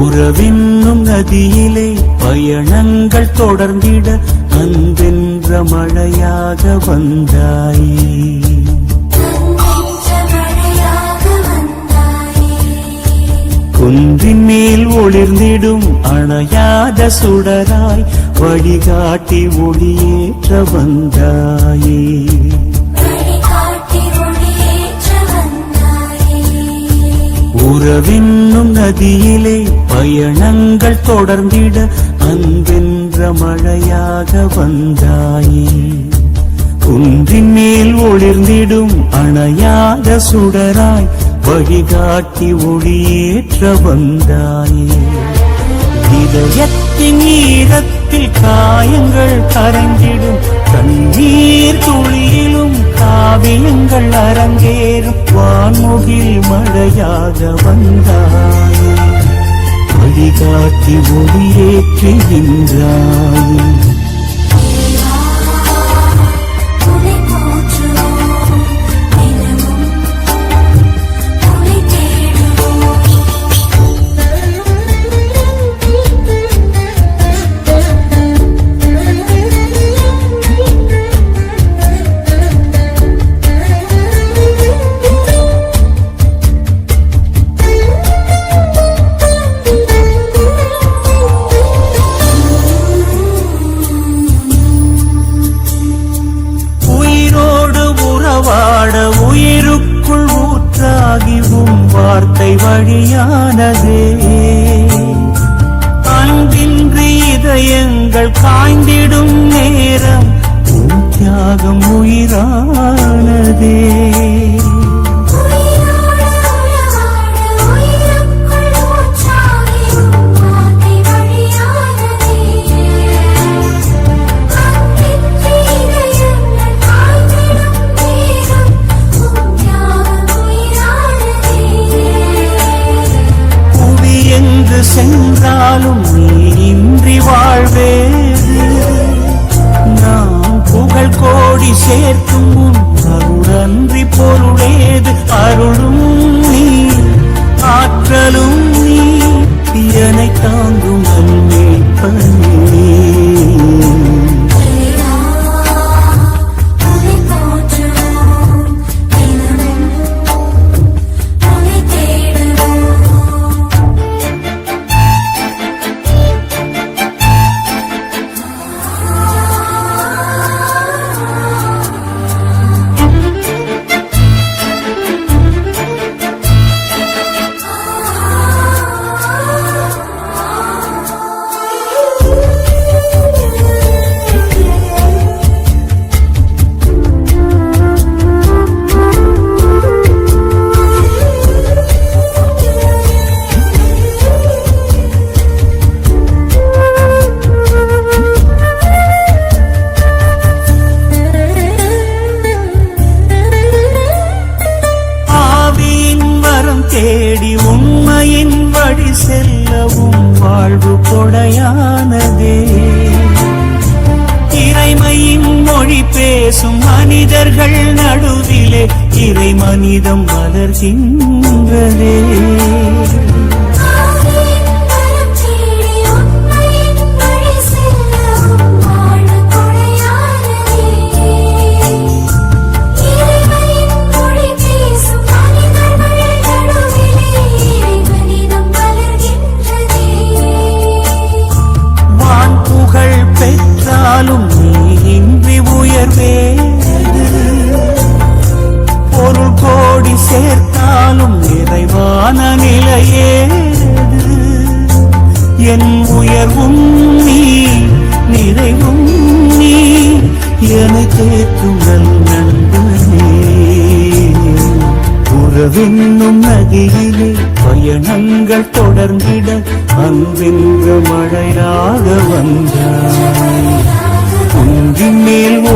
உறவென்னும் நதியிலே பயணங்கள் தொடர்ந்திட அன்பென்ற மழையாக வந்தாயே. குன்றின் மேல் ஒளிர்ந்திடும் அணையாத சுடராய் வழிகாட்டி ஒளியேற்ற வந்தாயே. உறவின்னும் நதியிலே பயணங்கள் தொடர்ந்திட அன்பென்ற மழையாக வந்தாயே. குன்றின் மேல் ஒளிர்ந்திடும் அணையாத சுடராய் வழிகாட்டி ஒளியேற்ற வந்தாயே. இதயத்தின் ஈரத்தில் காயங்கள் கரைந்திடும் கண்ணீர் துளியே காவியங்கள் அரங்கேறும் வான்முகில் மழையாக வந்தாய். வழிகாட்டி ஒளியேற்றுகின்றாய் வார்த்தை வழியானதே. அன்பின்றி இதயங்கள் காய்ந்திடும் நேரம் தியாகம் உயிரானதே. சேர்க்கும் உன் அருளன்றி பொருளேது அருளும் தேடி உண்மையின் வழி செல்லவும் வாழ்வு கொடையானதே. இறைமையின் மொழி பேசும் மனிதர்கள் நடுவிலே இறை மனிதம் வளர்கின்றதே பெற்றாலும் நீ இன்றி உயர்வேது பொருள் கோடி சேர்த்தாலும் நிறைவான நிலையே. என் உயர்வும் நீ நிறைவும் நீ எனக்கு கேட்கும் நண்பனே. உறவென்னும் நதியிலே பயணங்கள் தொடர்ந்திட அன்பென்ற மழையாக வந்தார்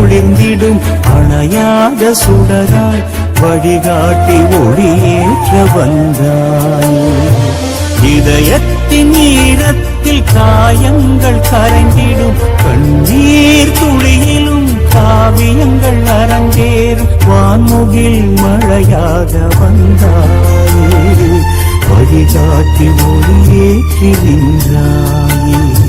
மேல் அணையாக சுடராய் வழிகாட்டி ஒளியேற்ற வந்தாய். இதயத்தின் ஈரத்தில் காயங்கள் கரைந்திடும் கண்ணீர் துளியிலும் காவியங்கள் அரங்கேறும் வான்முகில் மழையாக வந்தாய். வழிகாட்டி ஒளியேற்றி நின்றாயே.